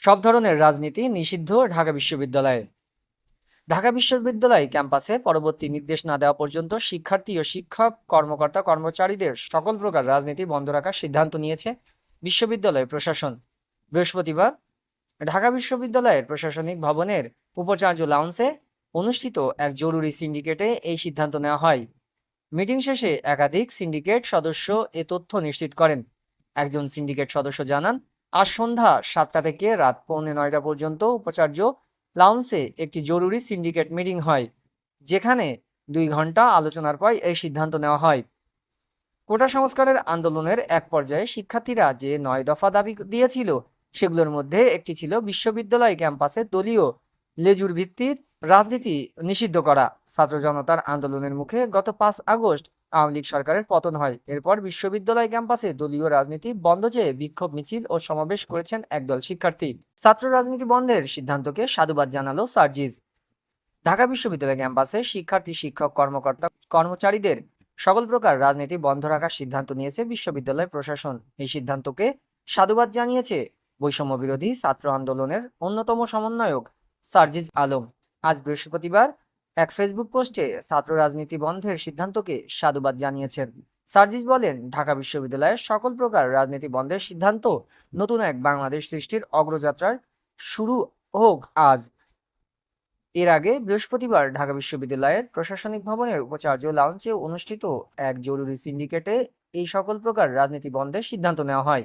সব ধরনের রাজনীতি নিষিদ্ধ ঢাকা বিশ্ববিদ্যালয়ে। ঢাকা বিশ্ববিদ্যালয় ক্যাম্পাসে পরবর্তী নির্দেশ না দেওয়া পর্যন্ত শিক্ষার্থী ও শিক্ষক, কর্মকর্তা, কর্মচারীদের সকল প্রকার রাজনীতি বন্ধ রাখার সিদ্ধান্ত নিয়েছে বিশ্ববিদ্যালয় প্রশাসন। বৃহস্পতিবার ঢাকা বিশ্ববিদ্যালয়ের প্রশাসনিক ভবনের উপাচার্য লাউন্সে অনুষ্ঠিত এক জরুরি সিন্ডিকেটে এই সিদ্ধান্ত নেওয়া হয়। মিটিং শেষে একাধিক সিন্ডিকেট সদস্য এ তথ্য নিশ্চিত করেন। একজন সিন্ডিকেট সদস্য জানান আজ সন্ধ্যা সাতটা থেকে রাত পৌনে নয়টা পর্যন্ত উপাচার্য লাউন্সে একটি জরুরি সিন্ডিকেট মিটিং হয়, যেখানে দুই ঘণ্টা আলোচনার পর এই সিদ্ধান্ত নেওয়া হয়। কোটা সংস্কারের আন্দোলনের এক পর্যায়ে শিক্ষার্থীরা যে নয় দফা দাবি দিয়েছিল, সেগুলোর মধ্যে একটি ছিল বিশ্ববিদ্যালয় ক্যাম্পাসে দলীয় লেজুর ভিত্তির রাজনীতি নিষিদ্ধ করা। ছাত্র জনতার আন্দোলনের মুখে গত পাঁচ আগস্ট আওয়ামী লীগ সরকারের পতন হয়। এরপর বিশ্ববিদ্যালয় ক্যাম্পাসে দলীয় রাজনীতি বন্ধ চেয়ে বিক্ষোভ মিছিল ও সমাবেশ করেছেন একদল শিক্ষার্থী। ছাত্র রাজনীতি বন্ধের সিদ্ধান্তকে সাধুবাদ জানালো সার্জিজ ঢাকা বিশ্ববিদ্যালয় ক্যাম্পাসে শিক্ষার্থী, শিক্ষক, কর্মকর্তা, কর্মচারীদের সকল প্রকার রাজনীতি বন্ধ রাখার সিদ্ধান্ত নিয়েছে বিশ্ববিদ্যালয় প্রশাসন। এই সিদ্ধান্তকে সাধুবাদ জানিয়েছে বৈষম্য বিরোধী ছাত্র আন্দোলনের অন্যতম সমন্বয়ক সার্জিজ আলম। আজ বৃহস্পতিবার এক ফেসবুক পোস্টে ছাত্র রাজনীতি বন্ধের সিদ্ধান্তকে সাধুবাদ জানিয়েছেন। সার্জিজ বলেন, ঢাকা বিশ্ববিদ্যালয়ের সকল প্রকার রাজনীতি বন্ধের সিদ্ধান্ত নতুন এক বাংলাদেশ সৃষ্টির অগ্রযাত্রার শুরু হোক আজ। এর আগে বৃহস্পতিবার ঢাকা বিশ্ববিদ্যালয়ের প্রশাসনিক ভবনের উপাচার্য লাউঞ্চে অনুষ্ঠিত এক জরুরি সিন্ডিকেটে এই সকল প্রকার রাজনীতি বন্ধের সিদ্ধান্ত নেওয়া হয়।